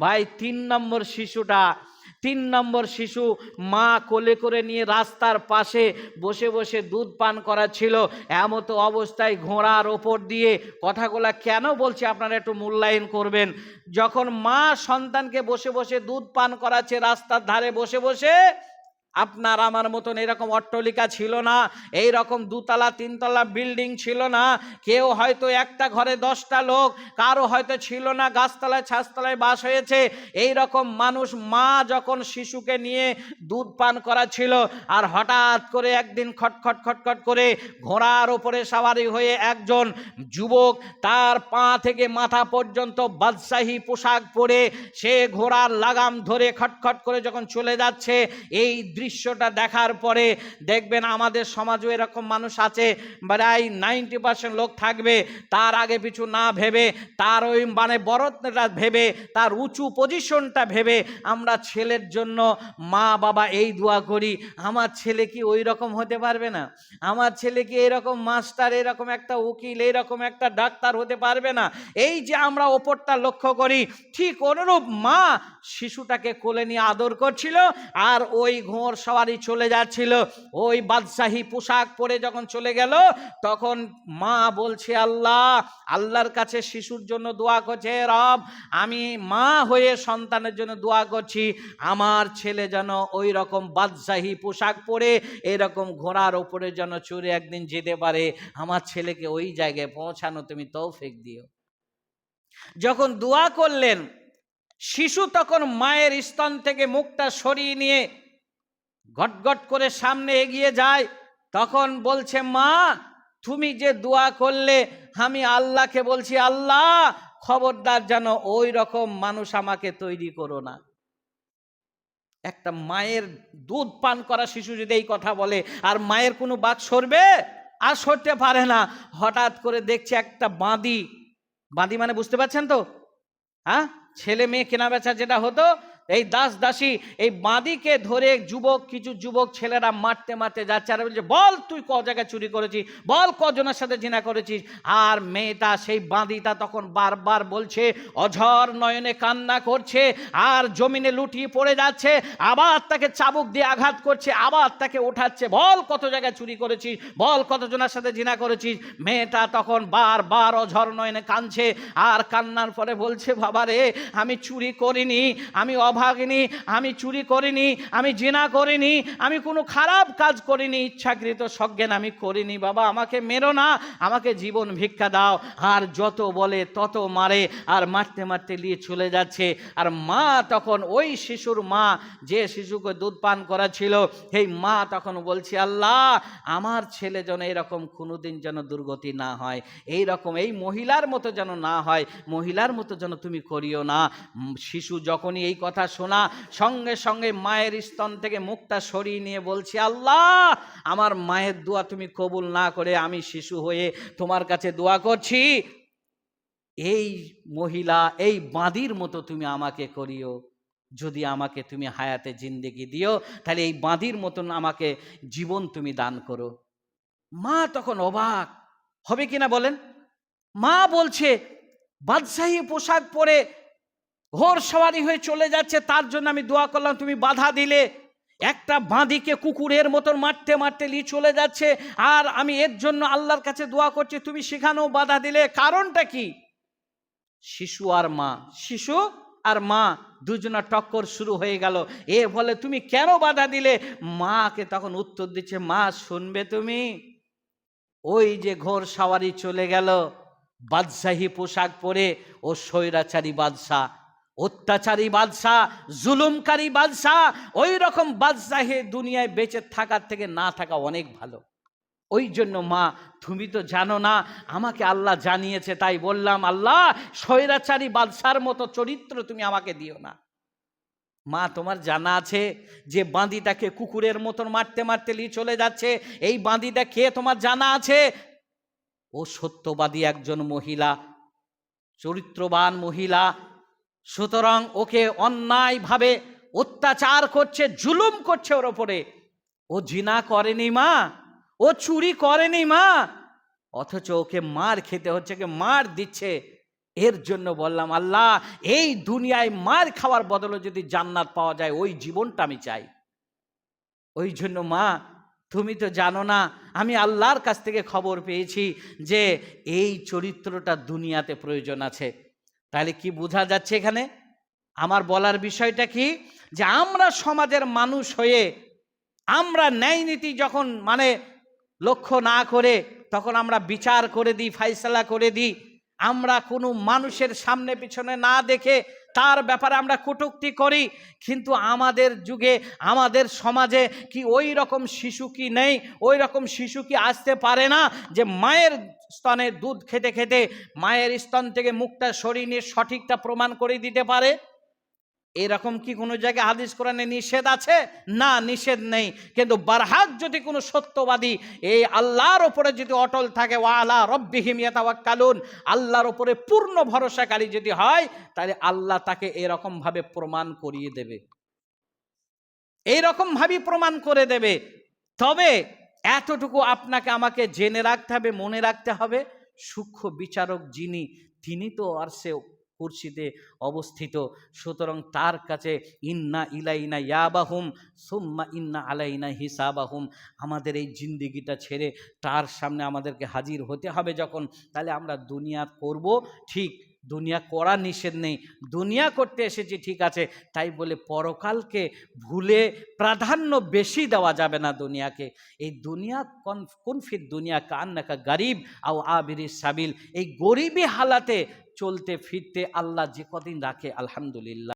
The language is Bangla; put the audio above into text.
ভাই, তিন নম্বর শিশুটা, তিন নম্বর শিশু মা কোলে করে নিয়ে রাস্তার পাশে বসে বসে দুধ পান করা ছিল এমত অবস্থায় ঘোড়ার ওপর দিয়ে কথাগুলা কেন বলছি আপনারা একটু মূল্যায়ন করবেন। যখন মা সন্তানকে বসে বসে দুধ পান করাচ্ছে রাস্তার ধারে বসে বসে আপনার আমার মতন এরকম অট্টলিকা ছিল না এই রকম দুতলা, তিনতলা বিল্ডিং ছিল না। কেউ হয়তো একটা ঘরে দশটা লোক, কারও হয়তো ছিল না, গাছতলায় ছাছতলায় বাস হয়েছে। এই রকম মানুষ মা যখন শিশুকে নিয়ে দুধ পান করা ছিল আর হঠাৎ করে একদিন খটখট খটখট করে ঘোড়ার ওপরে সাওয়ারি হয়ে একজন যুবক তার পা থেকে মাথা পর্যন্ত বাদশাহী পোশাক পরে সে ঘোড়ার লাগাম ধরে খটখট করে যখন চলে যাচ্ছে, এই দৃশ্যটা দেখার পরে দেখবেন আমাদের সমাজও এরকম মানুষ আছে, প্রায় নাইনটি পার্সেন্ট লোক থাকবে, তার আগে পিছু না ভেবে, তার ওই মানে বরত্নটা ভেবে, তার উঁচু পজিশনটা ভেবে আমরা ছেলের জন্য মা বাবা এই দোয়া করি, আমার ছেলে কি ওই রকম হতে পারবে না? আমার ছেলে কি এরকম মাস্টার, এরকম একটা উকিল, এরকম একটা ডাক্তার হতে পারবে না? এই যে আমরা ওপরটা লক্ষ্য করি, ঠিক অনুরূপ মা শিশুটাকে কোলে নিয়ে আদর করছিল, আর ওই ঘোড় চলে যাচ্ছিল। ওই বাদশাহী পোশাক পরে যখন চলে গেল, তখন মা বলছে, আল্লাহ, আল্লাহর কাছে শিশুর জন্য দোয়া করছে রব, আমি মা হয়ে সন্তানের জন্য দোয়া করছি। আমার ছেলে যেন ওই রকম বাদশাহী পোশাক পরে, এরকম ঘোড়ার ওপরে যেন চড়ে একদিন যেতে পারে। আমার ছেলেকে ওই জায়গায় পৌঁছানো তুমি তৌফিক দিও। যখন দোয়া করলেন, শিশু তখন মায়ের স্তন থেকে মুখটা সরিয়ে নিয়ে গটগট করে সামনে এগিয়ে যায়। তখন বলছে, মা, তুমি যে দোয়া করলে, আমি আল্লাহকে বলছি, আল্লাহ, খবরদার যেন ওই রকম মানুষ আমাকে তৈরি করো না। একটা মায়ের দুধ পান করা শিশু যদি এই কথা বলে, আর মায়ের কোনো বাক সরবে? আর সরতে পারে না। হঠাৎ করে দেখছে একটা বাঁদি। বাঁদি মানে বুঝতে পারছেন তো? হ্যাঁ? ছেলে মেয়ে কেনা বেচা যেটা হতো এই দাস দাসী, এই বাঁদিকে ধরে যুবক, কিছু যুবক ছেলেরা মারতে মারতে যাচ্ছে আর বলছে, বল তুই ক জায়গায় চুরি করেছিস? বল কজনের সাথে জিনা করেছিস? আর মেয়েটা সেই বাঁদিটা তখন বারবার বলছে, অঝর নয়নে কান্না করছে, আর জমিনে লুটিয়ে পড়ে যাচ্ছে, আবার তাকে চাবুক দিয়ে আঘাত করছে, আবার তাকে ওঠাচ্ছে, বল কত জায়গায় চুরি করেছিস? বল কতজনের সাথে জিনা করেছিস? মেয়েটা তখন বারবার অঝর নয়নে কাঁদছে, আর কান্নার পরে বলছে বাবা রে আমি চুরি করিনি, আমি অভাগিনী আমি চুরি করিনি, আমি জিনা করিনি, আমি কোনো খারাপ কাজ করিনি, ইচ্ছাকৃত সজ্ঞান আমি করিনি। বাবা, আমাকে মেরো না, আমাকে জীবন ভিক্ষা দাও। আর যত বলে তত মারে, আর মারতে মারতে নিয়ে চলে যাচ্ছে। আর মা তখন ওই শিশুর মা, যে শিশুকে দুধ পান করা ছিল সেই মা তখন বলছে, আল্লাহ, আমার ছেলে যেন এরকম কোনোদিন যেন দুর্গতি না হয় এই রকম এই মহিলার মতো যেন না হয়, মহিলার মতো যেন তুমি করিও না। শিশু যখনই এই কথা শোনা, সঙ্গে সঙ্গে মায়ের স্তন থেকে মুখটা সরিয়ে নিয়ে বলছে, আল্লাহ, আমার মায়ের দোয়া তুমি কবুল না করে আমি শিশু হয়ে তোমার কাছে দোয়া করছি। এই মহিলা, এই বাঁদির মতো তুমি আমাকে করিও। যদি আমাকে তুমি হায়াতে জিন্দেগি দিও, তাহলে এই বাঁদির মতন আমাকে জীবন তুমি দান করো। মা তখন অবাক। হবে কিনা বলেন? মা বলছে, বাদশাহী পোশাক পরে ঘোর সওয়ারি হয়ে চলে যাচ্ছে, তার জন্য আমি দোয়া করলাম, তুমি বাধা দিলে। একটা বাঁদিকে কুকুরের মতন মারতে মারতে নিয়ে চলে যাচ্ছে, আর আমি এর জন্য আল্লাহর কাছে দোয়া করছি, তুমি সেখানেও বাধা দিলে। কারণটা কি? শিশু আর মা। শিশু আর মা, দুজনা টক্কর শুরু হয়ে গেল। এ বলে তুমি কেন বাধা দিলে? মাকে তখন উত্তর দিচ্ছে, মা, শুনবে তুমি? ওই যে ঘোর সাওয়ারি চলে গেল, বাদশাহী পোশাক পরে ও স্বৈরাচারী বাদশাহ। অত্যাচারী বাদশাহ, জুলুমকারী বাদশাহ ওই রকম বাদশাহে দুনিয়ায় বেঁচে থাকার থেকে না থাকা অনেক ভালো। ওই জন্য মা, তুমি তো জানো না, আমাকে আল্লাহ জানিয়েছে, তাই বললাম, আল্লাহ, স্বৈরাচারী বাদশার মতো চরিত্র তুমি আমাকে দিও না। মা, তোমার জানা আছে যে বাঁদিটাকে কুকুরের মতন মারতে মারতে নিয়ে চলে যাচ্ছে, এই বাঁদিটা কে তোমার জানা আছে? ও সত্যবাদী একজন মহিলা, চরিত্রবান মহিলা সুতরাং ওকে অন্যায়ভাবে অত্যাচার করছে, জুলুম করছে ওর ওপরে। ও জিনা করেনি মা, ও চুরি করেনি মা, অথচ ওকে মার খেতে হচ্ছে কে মার দিচ্ছে। এর জন্য বললাম, আল্লাহ, এই দুনিয়ায় মার খাওয়ার বদলে যদি জান্নাত পাওয়া যায়, ওই জীবনটা আমি চাই। ওই জন্য মা, তুমি তো জানো না, আমি আল্লাহর কাছ থেকে খবর পেয়েছি যে এই চরিত্রটা দুনিয়াতে প্রয়োজন আছে। তাহলে কি বোঝা যাচ্ছে এখানে? আমার বলার বিষয়টা কি? যে আমরা সমাজের মানুষ হয়ে আমরা ন্যায় নীতি যখন মানে লক্ষ্য না করে তখন আমরা বিচার করে দিই, ফাইসলা করে দিই, আমরা কোনো মানুষের সামনে পিছনে না দেখে তার ব্যাপারে আমরা কটুক্তি করি, কিন্তু আমাদের যুগে, আমাদের সমাজে কি ওই রকম শিশু কি নেই? ওই রকম শিশু কি আসতে পারে না যে মায়ের স্তনে দুধ খেতে খেতে, মায়ের স্তন থেকে মুখটা সরিয়ে নিয়ে সঠিকটা প্রমাণ করে দিতে পারে? এরকম কি কোনো জায়গায় হাদিস কোরআনে নিষেধ আছে? না, নিষেধ নেই। কিন্তু বারহাত যদি কোনো সত্যবাদী এই আল্লাহর ওপরে যদি অটল থাকে, ওয়া আলা রব্বিহিম ইয়াতাওয়াক্কালুন, আল্লাহর ওপরে পূর্ণ ভরসাকারী যদি হয়, তাহলে আল্লাহ তাকে এরকম ভাবে প্রমাণ করিয়ে দেবে। এইরকম ভাবেই প্রমাণ করে দেবে। তবে এতটুকু আপনাকে আমাকে জেনে রাখতে হবে, মনে রাখতে হবে, সূক্ষ্ম বিচারক যিনি, তিনি তো আর সে কুর্সিতে অবস্থিত। সুতরাং তার কাছে ইন্না ইলাইনা ইয়াবাহুম, সুম্মা ইন্না আলাইনা হিসাবাহুম। আমাদের এই জিন্দিগিটা ছেড়ে তার সামনে আমাদেরকে হাজির হতে হবে যখন। তাহলে আমরা দুনিয়া করব ঠিক দুনিয়া করা নিষেধ নেই। দুনিয়া করতে এসেছি, ঠিক আছে, তাই বলে পরকালকে ভুলে প্রাধান্য বেশি দেওয়া যাবে না দুনিয়াকে। এই দুনিয়া কন কোনফির দুনিয়া? কান নাকা গরিব আও আবিরি সাবিল। এই গরিবী হালাতে চলতে, ফিরতে আল্লাহ যে কদিন রাখে, আলহামদুলিল্লাহ।